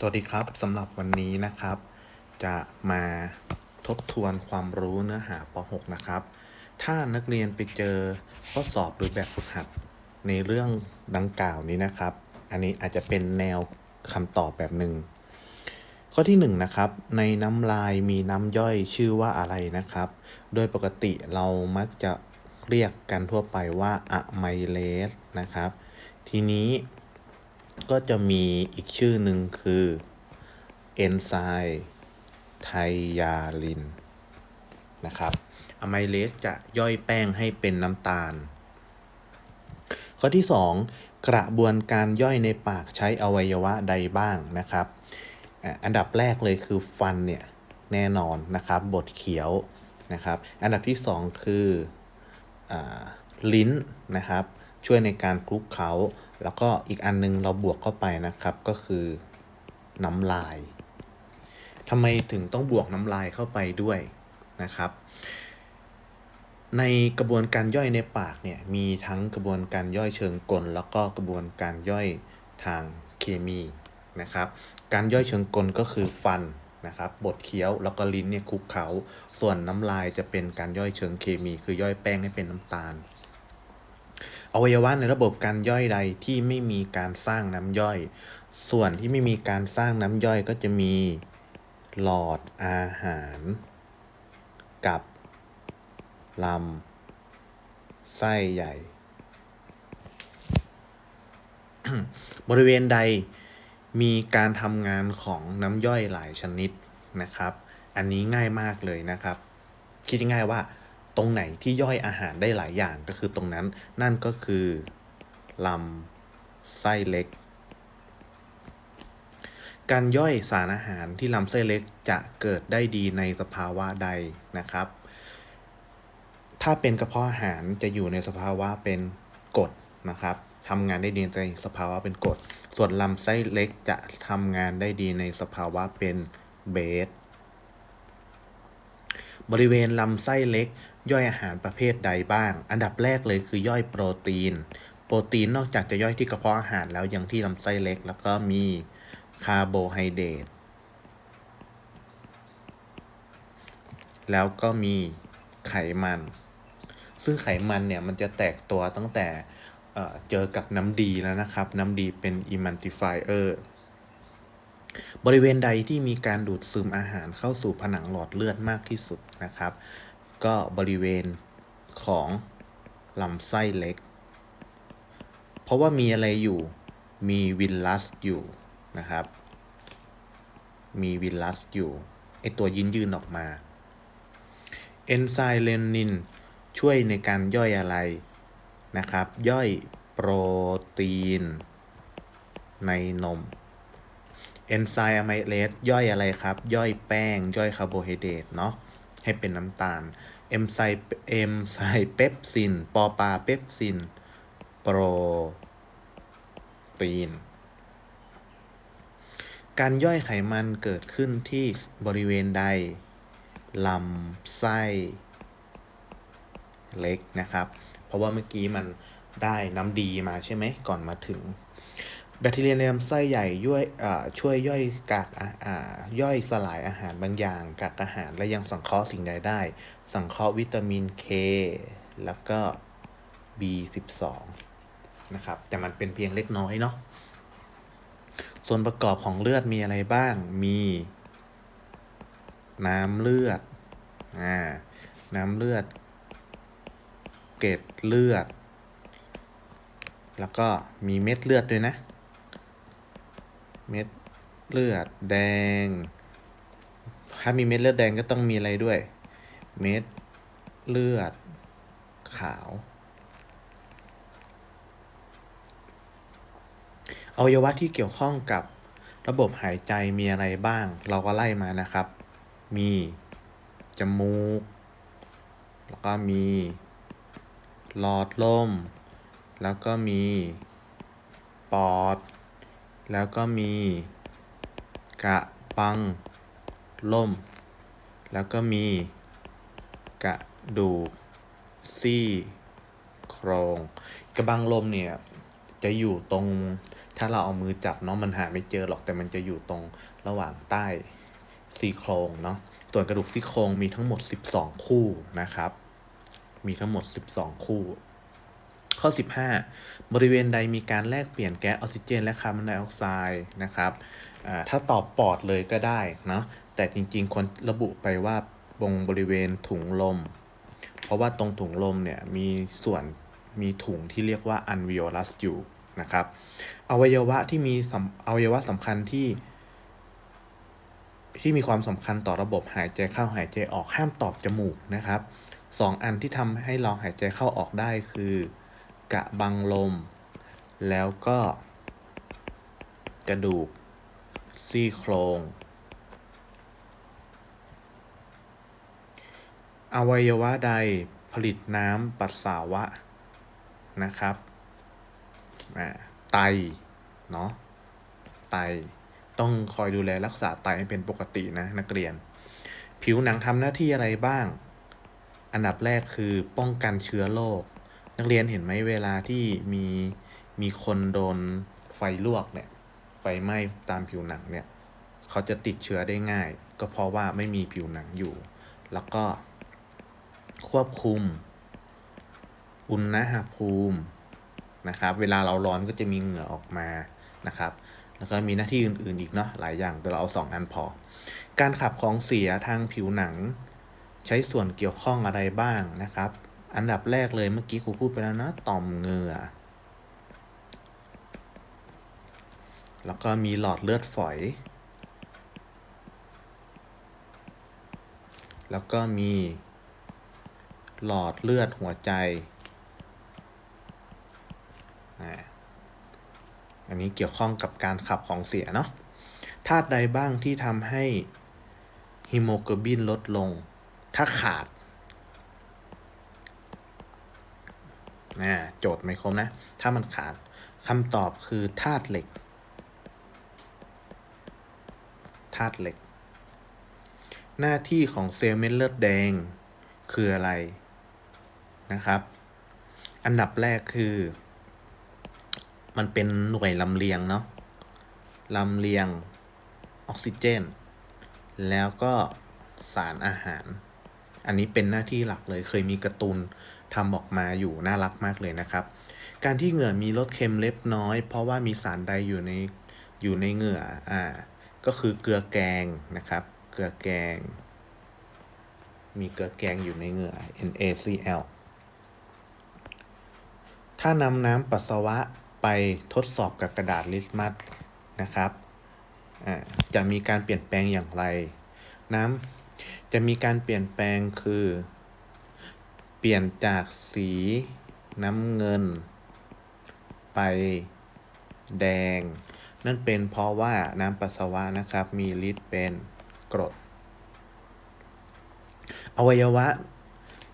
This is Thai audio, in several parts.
สวัสดีครับสำหรับวันนี้นะครับ จะมาทบทวนความรู้เนื้อหาป .6 นะครับ ถ้านักเรียนไปเจอข้อสอบหรือแบบฝึกหัดในเรื่องดังกล่าวนี้นะครับ อันนี้อาจจะเป็นแนวคำตอบแบบหนึ่งข้อที่1นงนะครับ ในน้ำลายมีน้ำย่อยชื่อว่าอะไรนะครับ โดยปกติเรามักจะเรียกกันทั่วไปว่าอะไมเลสนะครับ ทีนี้ ก็จะมีอีกชื่อหนึ่งคือเอนไซม์ไทยาลินนะครับอะไมเลสจะย่อยแป้งให้เป็นน้ำตาล ข้อที่ 2 กระบวนการย่อยในปากใช้อวัยวะใดบ้างนะครับ อันดับแรกเลยคือฟันเนี่ยแน่นอนนะครับบดเขียวนะครับ อันดับที่ 2 คืออลิ้นนะครับ ช่วยในการคลุกเขา แล้วก็อีกอันนึงเราบวกเข้าไปนะครับก็คือน้ำลายทำไมถึงต้องบวกน้ำลายเข้าไปด้วยนะครับ ในกระบวนการย่อยในปากเนี่ยมีทั้งกระบวนการย่อยเชิงกล แล้วก็กระบวนการย่อยทางเคมีนะครับ การย่อยเชิงกลก็คือฟันนะครับบดเคี้ยวแล้วก็ลิ้นเนี่ยคลุกเขาส่วนน้ำลายจะเป็นการย่อยเชิงเคมี คือย่อยแป้งให้เป็นน้ำตาล อวัยวะในระบบการย่อยใดที่ไม่มีการสร้างน้ำย่อย ส่วนที่ไม่มีการสร้างน้ำย่อยก็จะมีหลอดอาหาร กับลำไส้ใหญ่ บริเวณใดมีการทำงานของน้ำย่อยหลายชนิดนะครับ อันนี้ง่ายมากเลยนะครับ คิดง่ายว่า ตรงไหนที่ย่อยอาหารได้หลายอย่างก็คือตรงนั้น นั่นก็คือลำไส้เล็ก การย่อยสารอาหารที่ลำไส้เล็กจะเกิดได้ดีในสภาวะใดนะครับ ถ้าเป็นกระเพาะอาหารจะอยู่ในสภาวะเป็นกรดนะครับทำงานได้ดีในสภาวะเป็นกรด ส่วนลำไส้เล็กจะทำงานได้ดีในสภาวะเป็นเบสบริเวณลำไส้เล็ก ย่อยอาหารประเภทใดบ้าง อันดับแรกเลยคือย่อยโปรตีน โปรตีนนอกจากจะย่อยที่กระเพาะอาหารแล้วยังที่ลำไส้เล็ก แล้วก็มีคาร์โบไฮเดรตแล้วก็มีไขมัน ซึ่งไขมันเนี่ยมันจะแตกตัวตั้งแต่เเจอกับน้ำดีแล้วนะครับ น้ำดีเป็น emulsifier บริเวณใดที่มีการดูดซึมอาหารเข้าสู่ผนังหลอดเลือดมากที่สุดนะครับ ก็บริเวณของลำไส้เล็ก เพราะว่ามีอะไรอยู่ มีวิลลัสอยู่นะครับ มีวิลลัสอยู่ ไอตัวยืนยืนออกมา เอนไซม์เลนินช่วยในการย่อยอะไรนะครับ ย่อยโปรตีน ในนม เอนไซม์อะไมเลสย่อยอะไรครับ ย่อยแป้ง ย่อยคาร์โบไฮเดรตเนาะ ให้เป็นน้ำตาลเอนไซเอนไซเปปซิน ปอปาเปปซิน โปรตีน การย่อยไขมันเกิดขึ้นที่บริเวณใด ลำไส้เล็กนะครับ เพราะว่าเมื่อกี้มันได้น้ำดีมาใช่ไหม ก่อนมาถึง แบคทีเรียในลำไส้ใหญ่ย่อยช่วยย่อยกากอ่าย่อยสลายอาหารบางอย่างกากอาหารและยังสังเคราะห์สิ่งใดได้ สังเคราะห์วิตามิน K แล้วก็ B12 นะครับ แต่มันเป็นเพียงเล็กน้อยเนาะส่วนประกอบของเลือดมีอะไรบ้าง มี น้ำเลือดอ่าน้ำเลือด เกล็ดเลือด แล้วก็มีเม็ดเลือดด้วยนะ เม็ดเลือดแดง ถ้ามีเม็ดเลือดแดงก็ต้องมีอะไรด้วย เม็ดเลือดขาว อวัยวะที่เกี่ยวข้องกับระบบหายใจมีอะไรบ้าง เราก็ไล่มานะครับ มี จมูก แล้วก็มี หลอดลม แล้วก็มี ปอด แล้วก็มีกระปังล่ม แล้วก็มีกระดูกซี่โครง กระบังลมเนี่ยจะอยู่ตรงถ้าเราเอามือจับเนาะมันหาไม่เจอหรอกแต่มันจะอยู่ตรงระหว่างใต้ซี่โครงเนาะส่วนกระดูกซี่โครงมีทั้งหมด 12 คู่นะครับ มีทั้งหมด 12 คู่ ข้อ 15 บริเวณใดมีการแลกเปลี่ยนแก๊สออกซิเจน และคาร์บอนไดออกไซด์นะครับถ้าตอบปอดเลยก็ได้เนาะแต่จริงๆควรระบุไปว่าตรงบริเวณถุงลม เพราะว่าตรงถุงลมเนี่ยมีส่วนมีถุงที่เรียกว่าอันวิโอลัสอยู่นะครับอวัยวะที่มีสอวัยวะสำคัญที่ที่มีความสำคัญต่อระบบหายใจเข้าหายใจออกห้ามตอบจมูกนะครับสองอันที่ทำให้เราหายใจเข้าออกได้คือ กระบังลม แล้วก็ กระดูก ซี่โครง อวัยวะใดผลิตน้ำปัสสาวะนะครับ ไต เนาะ ไต ต้องคอยดูแลรักษาไตให้เป็นปกตินะนักเรียน ผิวหนังทำหน้าที่อะไรบ้าง อันดับแรกคือป้องกันเชื้อโรค นักเรียนเห็นไหมเวลาที่มีมีคนโดนไฟลวกเนี่ย ไฟไหม้ตามผิวหนังเนี่ย เขาจะติดเชื้อได้ง่าย ก็เพราะว่าไม่มีผิวหนังอยู่ แล้วก็ ควบคุม อุณหภูมินะครับ เวลาเราร้อนก็จะมีเหงื่อออกมานะครับ แล้วก็มีหน้าที่อื่นๆอีกเนาะหลายอย่างแต่เราเอาสองอันพอ การขับของเสียทางผิวหนัง ใช้ส่วนเกี่ยวข้องอะไรบ้างนะครับ อันดับแรกเลยเมื่อกี้ครูพูดไปแล้วนะต่อมเหงื่อ แล้วก็มีหลอดเลือดฝอย แล้วก็มีหลอดเลือดหัวใจ อันนี้เกี่ยวข้องกับการขับของเสียเนาะ ธาตุใดบ้างที่ทำให้ฮีโมโกลบินลดลง ถ้าขาด นะโจทย์ไม่ครบนะ ถ้ามันขาดคำตอบคือธาตุเหล็กธาตุเหล็ก หน้าที่ของเซลล์เม็ดเลือดแดงคืออะไรนะครับ อันดับแรกคือ มันเป็นหน่วยลำเลียงเนาะลำเลียงออกซิเจน แล้วก็สารอาหาร อันนี้เป็นหน้าที่หลักเลยเคยมีการ์ตูน ทำออกมาอยู่น่ารักมากเลยนะครับ การที่เหงื่อมีรสเค็มเล็กน้อย เพราะว่ามีสารใดอยู่ในอยู่ในเหงื่ออ่าก็คือเกลือแกงนะครับ เกลือแกง มีเกลือแกงอยู่ในเหงื่อ NaCl ถ้านำน้ำปัสสาวะไปทดสอบกับกระดาษลิสมัสนะครับอ่าจะมีการเปลี่ยนแปลงอย่างไร น้ำจะมีการเปลี่ยนแปลงคือ เปลี่ยนจากสีน้ำเงิน ไปแดง นั่นเป็นเพราะว่าน้ำปัสสาวะนะครับ มีฤทธิ์เป็นกรด อวัยวะ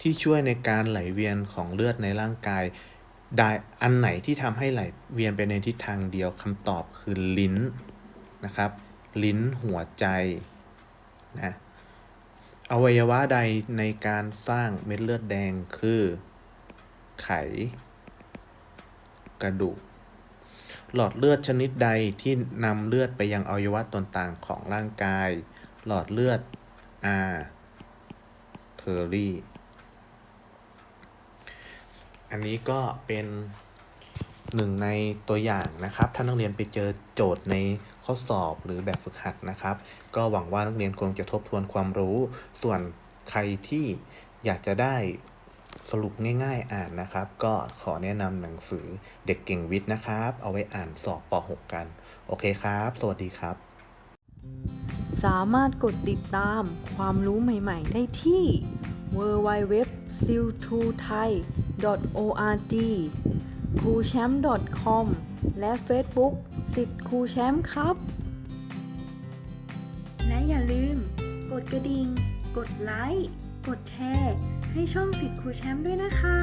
ที่ช่วยในการไหลเวียนของเลือดในร่างกายได้อันไหนที่ทำให้ไหลเวียนไปในทิศทางเดียวคำตอบคือลิ้นนะครับ ลิ้นหัวใจนะ อวัยวะใดในการสร้างเม็ดเลือดแดงคือ ไข กระดูก หลอดเลือดชนิดใดที่นำเลือดไปยังอวัยวะต่างๆของร่างกาย หลอดเลือดอาเทอรี่ อันนี้ก็เป็น หนึ่งในตัวอย่างนะครับ ถ้านักเรียนไปเจอโจทย์ในข้อสอบหรือแบบฝึกหัดนะครับ ก็หวังว่านักเรียนคงจะทบทวนความรู้ ส่วนใครที่อยากจะได้สรุปง่ายๆ อ่านนะครับ ก็ขอแนะนำหนังสือเด็กเก่งวิทย์นะครับ เอาไว้อ่านสอบป .6 กัน โอเคครับ สวัสดีครับ สามารถกดติดตามความรู้ใหม่ๆ ได้ที่ www s i l t o thai org ครูแชมป์ com และ Facebook สิทธิ์ครูแชมป์ครับ และอย่าลืม กดกระดิ่ง กดไลค์ กดแชร์ ให้ช่องสิทธิ์ครูแชมป์ด้วยนะคะ